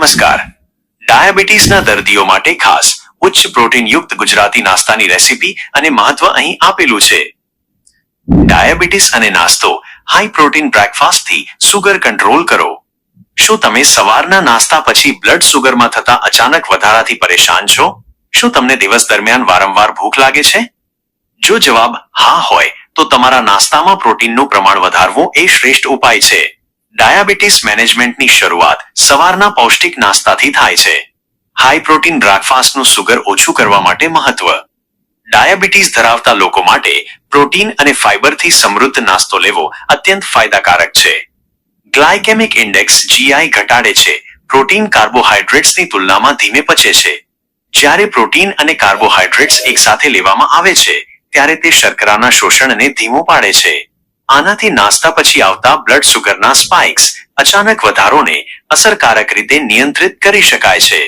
નમસ્કાર. ડાયાબિટીસના દર્દીઓ માટે ખાસ ઉચ્ચ પ્રોટીન યુક્ત ગુજરાતી નાસ્તાની રેસીપી અને મહત્વ અહીં આપેલું છે. ડાયાબિટીસ અને નાસ્તો હાઈ પ્રોટીન બ્રેકફાસ્ટથી સુગર કંટ્રોલ કરો. શું તમે સવારના નાસ્તા પછી બ્લડ સુગરમાં થતા અચાનક વધારાથી પરેશાન છો? શું તમને દિવસ દરમિયાન વારંવાર ભૂખ લાગે છે? જો જવાબ હા હોય, તો તમારા નાસ્તામાં પ્રોટીનનું પ્રમાણ વધારવું એ શ્રેષ્ઠ ઉપાય છે. ડાયાબિટીસ મેનેજમેન્ટની શરૂઆત સવારના પૌષ્ટિક નાસ્તાથી થાય છે. હાઈ પ્રોટીન બ્રેકફાસ્ટનું સુગર ઓછું કરવા માટે મહત્વ. ડાયાબિટીસ ધરાવતા લોકો માટે પ્રોટીન અને ફાઇબરથી સમૃદ્ધ નાસ્તો લેવો અત્યંત ફાયદાકારક છે. ગ્લાયકેમિક ઇન્ડેક્સ જીઆઈ ઘટાડે છે. પ્રોટીન કાર્બોહાઈડ્રેટ્સની તુલનામાં ધીમે પચે છે. જ્યારે પ્રોટીન અને કાર્બોહાઈડ્રેટ્સ એકસાથે લેવામાં આવે છે, ત્યારે તે શર્કરાના શોષણને ધીમું પાડે છે. આનાથી નાસ્તા પછી આવતા બ્લડ સુગરના સ્પાઇક્સ અચાનક વધારોને અસરકારક રીતે નિયંત્રિત કરી શકાય છે.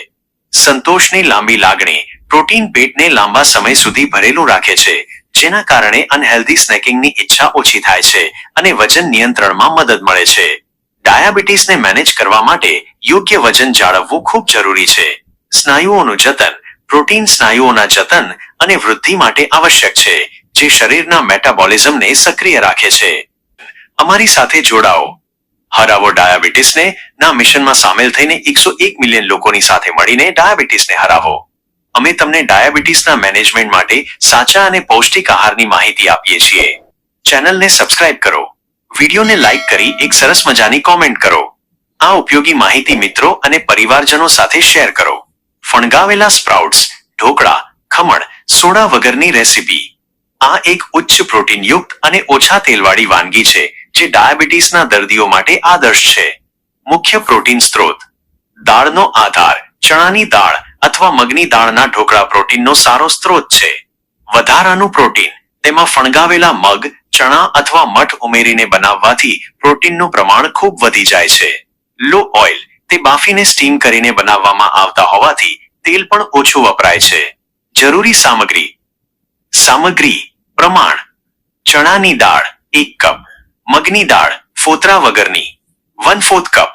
સંતોષની લાંબી લાગણી પ્રોટીન પેટને લાંબા સમય સુધી ભરેલું રાખે છે, જેના કારણે અનહેલ્ધી સ્નેકિંગની ઈચ્છા ઓછી થાય છે અને વજન નિયંત્રણમાં મદદ મળે છે. ડાયાબિટીસને મેનેજ કરવા માટે યોગ્ય વજન જાળવવું ખૂબ જરૂરી છે. સ્નાયુઓનું જતન પ્રોટીન સ્નાયુઓના જતન અને વૃદ્ધિ માટે આવશ્યક છે જે શરીરના મેટાબોલિઝમને સક્રિય રાખે છે. અમારી સાથે જોડાઓ. હરાવો ડાયાબિટીસને, ના મિશનમાં સામેલ થઈને એકસો એક મિલિયન લોકોની સાથે મળીને ડાયાબિટીસને હરાવો. અમે તમને ડાયાબિટીસના મેનેજમેન્ટ માટે સાચા અને પૌષ્ટિક આહારની માહિતી આપીએ છીએ. ચેનલને સબસ્ક્રાઇબ કરો. વિડીયોને લાઇક કરી એક સરસ મજાની કોમેન્ટ કરો. આ ઉપયોગી માહિતી મિત્રો અને પરિવારજનો સાથે શેર કરો. ફણગાવેલા સ્પ્રાઉટ્સ, ઢોકળા, ખમણ, સોડા વગરની રેસીપી આ એક ઉચ્ચ પ્રોટીનયુક્ત અને ઓછા તેલવાળી વાનગી છે, જે ડાયાબિટીસના દર્દીઓ માટે આદર્શ છે. મુખ્ય પ્રોટીન સ્ત્રોત. દાળનો આધાર, ચણાની દાળ અથવા મગની દાળના ઢોકળા પ્રોટીનનો સારો સ્ત્રોત છે. વધારાનું પ્રોટીન, તેમાં ફણગાવેલા મગ, ચણા અથવા મઠ ઉમેરીને બનાવવાથી પ્રોટીનનું પ્રમાણ ખૂબ વધી જાય છે. લો ઓઇલ, તે બાફીને સ્ટીમ કરીને બનાવવામાં આવતા હોવાથી તેલ પણ ઓછું વપરાય છે. જરૂરી સામગ્રી. સામગ્રી. પ્રમાણ, ચણાની દાળ એક કપ, મગની દાળ ફોતરા વગરની વન ફોર્થ કપ,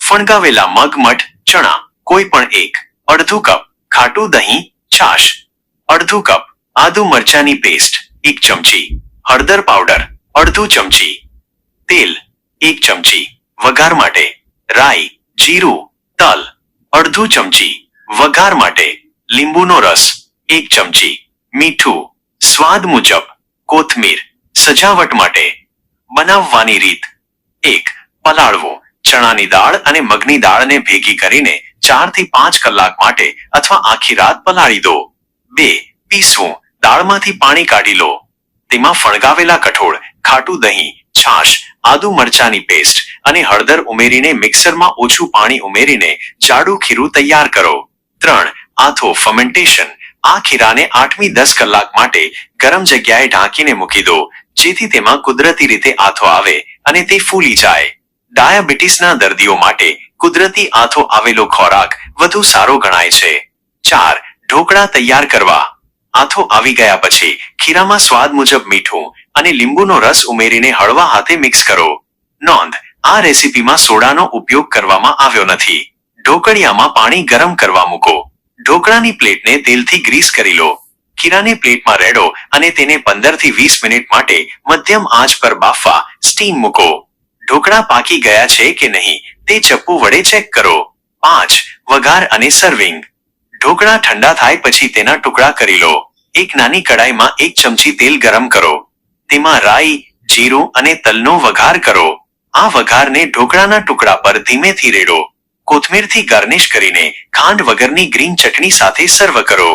ફણગાવેલા મગ, મઠ, ચણા, કોઈ પણ એક, અડધું કપ, ખાટું દહીં, છાશ, અડધું કપ, આદુ મરચાની પેસ્ટ એક ચમચી, હળદર પાવડર અડધું ચમચી, તેલ, એક ચમચી, વઘાર માટે, રાઈ, જીરું, તલ, અડધું ચમચી, વઘાર માટે, લીંબુનો રસ, એક ચમચી, મીઠું સ્વાદ મુજબ કોથમીર સજાવટ માટે બનાવવાની રીત. એક, પલાળવો. ચણાની દાળ અને મગની દાળને ભેગી કરીને ચાર પાંચ કલાક માટે અથવા આખી રાત પલાળી દો. બે, પીસવું. દાળમાંથી પાણી કાઢી લો. તેમાં ફણગાવેલા કઠોળ, ખાટું દહીં, છાશ, આદુ મરચાની પેસ્ટ અને હળદર ઉમેરીને મિક્સરમાં ઓછું પાણી ઉમેરીને જાડું ખીરું તૈયાર કરો. ત્રણ, આથો ફર્મેન્ટેશન આ ખીરાને આઠમી દસ કલાક માટે ગરમ જગ્યાએ ઢાંકીને મૂકી દો, જેથી તેમાં કુદરતી રીતે આથો આવે અને તે ફૂલી જાય. ડાયાબિટીસના દર્દીઓ માટે કુદરતી આથો આવેલો ખોરાક વધુ સારો ગણાય છે. ચાર, ઢોકળા તૈયાર કરવા. આથો આવી ગયા પછી ખીરામાં સ્વાદ મુજબ મીઠું અને લીંબુનો રસ ઉમેરીને હળવા હાથે મિક્સ કરો. નોંધ, આ રેસીપીમાં સોડાનો ઉપયોગ કરવામાં આવ્યો નથી. ઢોકળિયામાં પાણી ગરમ કરવા મૂકો. ઢોકળાની પ્લેટને તેલથી ગ્રીસ કરી લો. ખીરાને પ્લેટમાં રેડો અને તેને પંદરથી વીસ મિનિટ માટે મધ્યમ આંચ પર બાફવા સ્ટીમ મૂકો. ઢોકળા પાકી ગયા છે કે નહીં તે ચપ્પુ વડે ચેક કરો. પાંચ, વઘાર અને સર્વિંગ ઢોકળા ઠંડા થાય પછી તેના ટુકડા કરી લો. એક નાની કડાઈમાં એક ચમચી તેલ ગરમ કરો. તેમાં રાઈ, જીરું અને તલનો વઘાર કરો. આ વઘારને ઢોકળાના ટુકડા પર ધીમેથી રેડો. કોથમીરથી ગાર્નિશ કરીને ખાંડ વગરની ગ્રીન ચટણી સાથે સર્વ કરો.